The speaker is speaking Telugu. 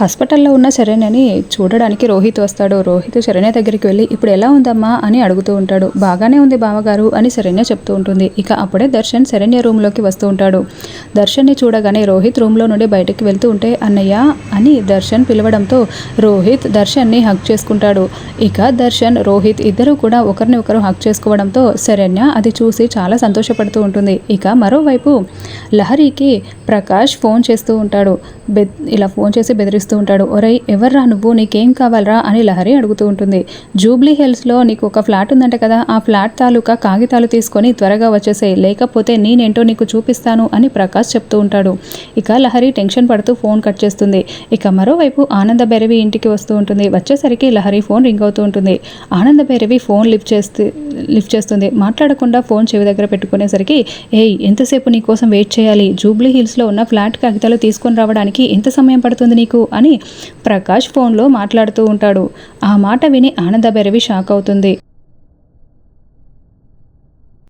హాస్పిటల్లో ఉన్న శరణ్యని చూడడానికి రోహిత్ వస్తాడు. రోహిత్ శరణ్య దగ్గరికి వెళ్ళి ఇప్పుడు ఎలా ఉందమ్మా? అని అడుగుతూ ఉంటాడు. బాగానే ఉంది బావగారు అని శరణ్య చెప్తూ ఉంటుంది. ఇక అప్పుడే దర్శన్ శరణ్య రూమ్లోకి వస్తూ ఉంటాడు. దర్శన్ని చూడగానే రోహిత్ రూమ్లో నుండి బయటకు వెళ్తూ ఉంటే అన్నయ్య అని దర్శన్ పిలవడంతో రోహిత్ దర్శన్ని హక్ చేసుకుంటాడు. ఇక దర్శన్ రోహిత్ ఇద్దరు కూడా ఒకరిని ఒకరు హక్ చేసుకోవడంతో శరణ్య అది చూసి చాలా సంతోషపడుతూ ఉంటుంది. ఇక మరోవైపు లహరికి ప్రకాష్ ఫోన్ చేస్తూ ఉంటాడు. బె ఇలా ఫోన్ చేసి బెదిరిస్తూ ఉంటాడు ఒరై ఎవర్రా నువ్వు? నీకేం కావాలరా? అని లహరి అడుగుతూ ఉంటుంది. జూబ్లీ హిల్స్లో నీకు ఒక ఫ్లాట్ ఉందంట కదా ఆ ఫ్లాట్ తాలూకా కాగితాలు తీసుకొని త్వరగా వచ్చేసాయి లేకపోతే నేనేంటో నీకు చూపిస్తాను అని ప్రకాష్ చెప్తూ ఉంటాడు. ఇక లహరి టెన్షన్ పడుతూ ఫోన్ కట్ చేస్తుంది. ఇక మరోవైపు ఆనంద భైరవి ఇంటికి వస్తూ ఉంటుంది. వచ్చేసరికి లహరి ఫోన్ రింగ్ అవుతూ ఉంటుంది. ఆనంద భైరవి ఫోన్ లిఫ్ట్ చేస్తే లిఫ్ట్ చేస్తుంది. మాట్లాడకుండా ఫోన్ చెవి దగ్గర పెట్టుకునేసరికి ఏయ్ ఎంతసేపు నీ కోసం వెయిట్ చేయాలి? జూబ్లీ హిల్స్లో ఉన్న ఫ్లాట్ కాగితాలు తీసుకొని రావడానికి ఎంత సమయం పడుతుంది నీకు? అని ప్రకాష్ ఫోన్లో మాట్లాడుతూ ఉంటాడు. ఆ మాట విని ఆనంద భైరవి షాక్ అవుతుంది.